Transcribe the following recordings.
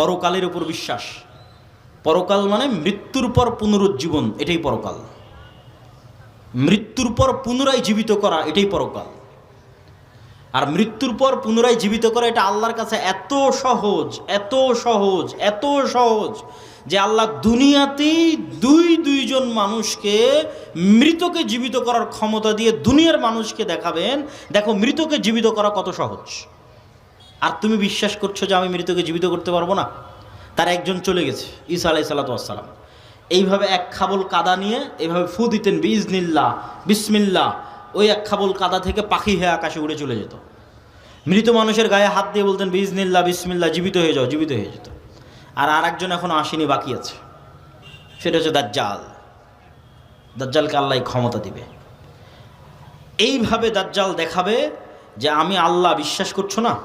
পরকালের উপর বিশ্বাস। পরকাল মানে মৃত্যুর পর পুনরুজ্জীবন, এটাই পরকাল। মৃত্যুর পর পুনরায় জীবিত করা, এটাই পরকাল। আর মৃত্যুর পর পুনরায় জীবিত করা, এটা আল্লাহর কাছে এত সহজ এত সহজ এত সহজ যে আল্লাহ দুনিয়াতেই দুই দুইজন মানুষকে মৃতকে জীবিত করার ক্ষমতা দিয়ে দুনিয়ার মানুষকে দেখাবেন। দেখো, মৃতকে জীবিত করা কত সহজ। আর তুমি বিশ্বাস করছ যে আমি মৃতকে জীবিত করতে পারব না? তার একজন চলে গেছে, ঈসা আলাই সাল্লাতাম এইভাবে এক খাবল কাদা নিয়ে এইভাবে ফু দিতেন বিজনিল্লা বিসমিল্লা ওই এক খাবল কাদা থেকে পাখি হয়ে আকাশে উড়ে চলে যেত। মৃত মানুষের গায়ে হাত দিয়ে বলতেন বিজনিল্লা বিসমিল্লা জীবিত হয়ে যাও, জীবিত হয়ে যেত। আর আর একজন এখনও আসেনি, বাকি আছে। সেটা হচ্ছে দাজ্জাল। দাজ্জালকে আল্লাহ ক্ষমতা দিবে। এইভাবে দাজ্জাল দেখাবে যে আমি আল্লাহ বিশ্বাস করছ না?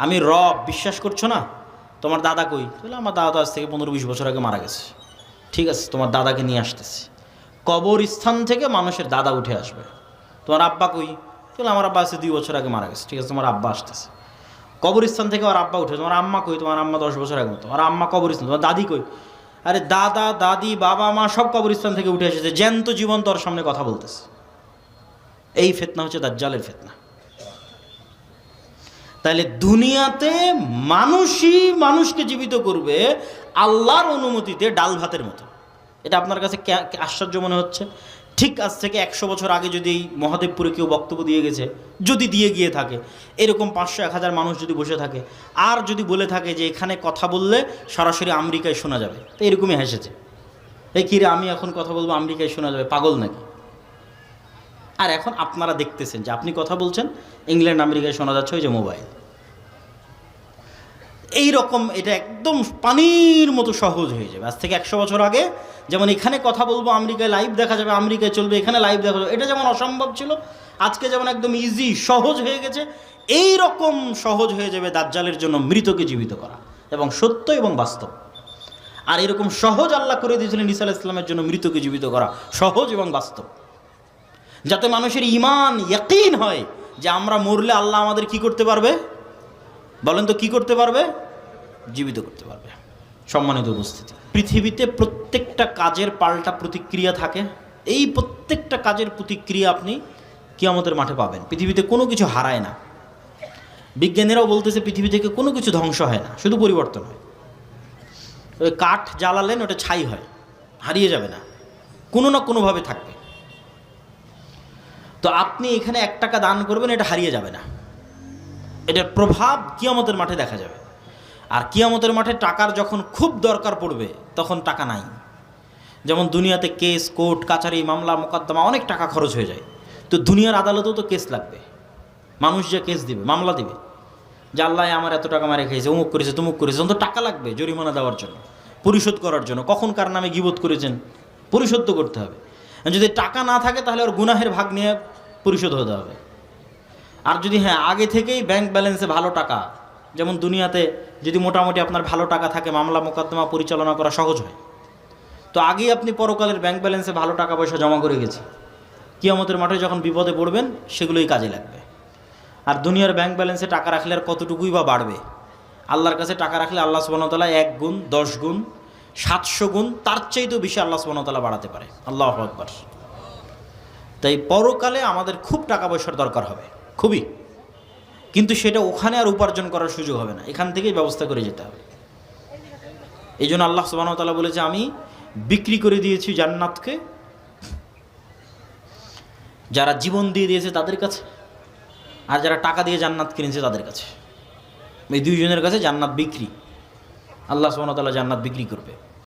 আমি রব, বিশ্বাস করছ না? তোমার দাদা কই? তাহলে আমার দাদা আজ থেকে পনেরো বিশ বছর আগে মারা গেছে। ঠিক আছে, তোমার দাদাকে নিয়ে আসতেছি। কবরস্থান থেকে মানুষের দাদা উঠে আসবে। তোমার আব্বা কই? তাহলে আমার আব্বা আছে দুই বছর আগে মারা গেছে। ঠিক আছে, তোমার আব্বা আসতেছে। কবরস্থান থেকে আমার আব্বা উঠে, তোমার আম্মা কই? তোমার আম্মা দশ বছর আগে মতো। আর আম্মা কবরস্থান, তোমার দাদি কই? আরে দাদা, দাদি, বাবা, মা সব কবরস্থান থেকে উঠে এসেছে। জ্যান্ত জীবন তোর সামনে কথা বলতেছে। এই ফেতনা হচ্ছে দাজ্জালের ফেতনা। তাহলে দুনিয়াতে মানুষই মানুষকে জীবিত করবে আল্লাহর অনুমতিতে ডাল ভাতের মতো। এটা আপনার কাছে আশ্চর্য মনে হচ্ছে? ঠিক আজ থেকে একশো বছর আগে যদি এই মহাদেবপুরে কেউ বক্তব্য দিয়ে গেছে, যদি দিয়ে গিয়ে থাকে, এরকম পাঁচশো এক হাজার মানুষ যদি বসে থাকে, আর যদি বলে থাকে যে এখানে কথা বললে সরাসরি আমেরিকায় শোনা যাবে, তো এরকমই হেসেছে। এই কিরে আমি এখন কথা বলব আমেরিকায় শোনা যাবে, পাগল নাকি? আর এখন আপনারা দেখতেছেন যে আপনি কথা বলছেন, ইংল্যান্ড, আমেরিকায় শোনা যাচ্ছে ওই যে মোবাইল। এই রকম এটা একদম পানির মতো সহজ হয়ে যাবে। আজ থেকে একশো বছর আগে যেমন এখানে কথা বলব, আমেরিকায় লাইভ দেখা যাবে, আমেরিকায় চলবে, এখানে লাইভ দেখা যাবে। এটা যেমন অসম্ভব ছিল, আজকে যেমন একদম ইজি সহজ হয়ে গেছে। এই রকম সহজ হয়ে যাবে দাজ্জালের জন্য মৃতকে জীবিত করা। এবং সত্য এবং বাস্তব। আর এরকম সহজ আল্লাহ করে দিয়েছিলেন ইসা আলাহ ইসলামের জন্য মৃতকে জীবিত করা। সহজ এবং বাস্তব। যাতে মানুষের ইমান ইয়াকিন হয় যে আমরা মরলে আল্লাহ আমাদের কি করতে পারবে? বলেন তো কি করতে পারবে? জীবিত করতে পারবে। সম্মানিত উপস্থিতি। পৃথিবীতে প্রত্যেকটা কাজের পাল্টা প্রতিক্রিয়া থাকে। এই প্রত্যেকটা কাজের প্রতিক্রিয়া আপনি কিয়ামতের মাঠে পাবেন। পৃথিবীতে কোনো কিছু হারায় না। বিজ্ঞানীরাও বলতেছে পৃথিবী থেকে কোনো কিছু ধ্বংস হয় না, শুধু পরিবর্তন হয়। ওই কাঠ জ্বালালেন, ওটা ছাই হয়, হারিয়ে যাবে না। কোনো না কোনোভাবে থাকবে। তো আপনি এখানে এক টাকা দান করবেন, এটা হারিয়ে যাবে না। এটার প্রভাব কিয়ামতের মাঠে দেখা যাবে। আর কিয়ামতের মাঠে টাকার যখন খুব দরকার পড়বে, তখন টাকা নাই। যেমন দুনিয়াতে কেস, কোর্ট, কাছারি, মামলা, মোকদ্দমা, অনেক টাকা খরচ হয়ে যায়। তো দুনিয়ার আদালতেও তো কেস লাগবে। মানুষ যে কেস দিবে, মামলা দিবে। যে আল্লাহ আমার এত টাকা মারে খেয়েছে, অমুক করেছে, তমুক করেছে তখন তো টাকা লাগবে জরিমানা দেওয়ার জন্য, পরিশোধ করার জন্য। কখন কার নামে গিবোধ করেছেন, পরিশোধ তো করতে হবে। যদি টাকা না থাকে, তাহলে ওর গুনাহের ভাগ নিয়ে পরিশোধ হতে হবে। আর যদি হ্যাঁ আগে থেকেই ব্যাংক ব্যালেন্সে ভালো টাকা, যেমন দুনিয়াতে যদি মোটামুটি আপনার ভালো টাকা থাকে, মামলা মোকদ্দমা পরিচালনা করা সহজ হয়। তো আগেই আপনি পরকালের ব্যাংক ব্যালেন্সে ভালো টাকা পয়সা জমা করে গেছে কিয়ামতের মাঠে যখন বিপদে পড়বেন, সেগুলোই কাজে লাগবে। আর দুনিয়ার ব্যাংক ব্যালেন্সে টাকা রাখলে আর কতটুকুই বা বাড়বে? আল্লাহর কাছে টাকা রাখলে আল্লাহ সুবনতলা এক গুণ, দশ গুণ সাতশো গুণ, তার চাইতেও বেশি আল্লাহ সুবনতলা বাড়াতে পারে। আল্লাহ আকবর। তাই পরকালে আমাদের খুব টাকা পয়সার দরকার হবে, খুবই। কিন্তু সেটা ওখানে আর উপার্জন করার সুযোগ হবে না, এখান থেকেই ব্যবস্থা করে যেতে হবে। এই জন্য আল্লাহ সুবাহতাল্লাহ বলেছে, আমি বিক্রি করে দিয়েছি জান্নাতকে, যারা জীবন দিয়ে দিয়েছে তাদের কাছে, আর যারা টাকা দিয়ে জান্নাত কিনেছে তাদের কাছে। এই দুইজনের কাছে জান্নাত বিক্রি। আল্লাহ সুবাহতাল্লাহ জান্নাত বিক্রি করবে।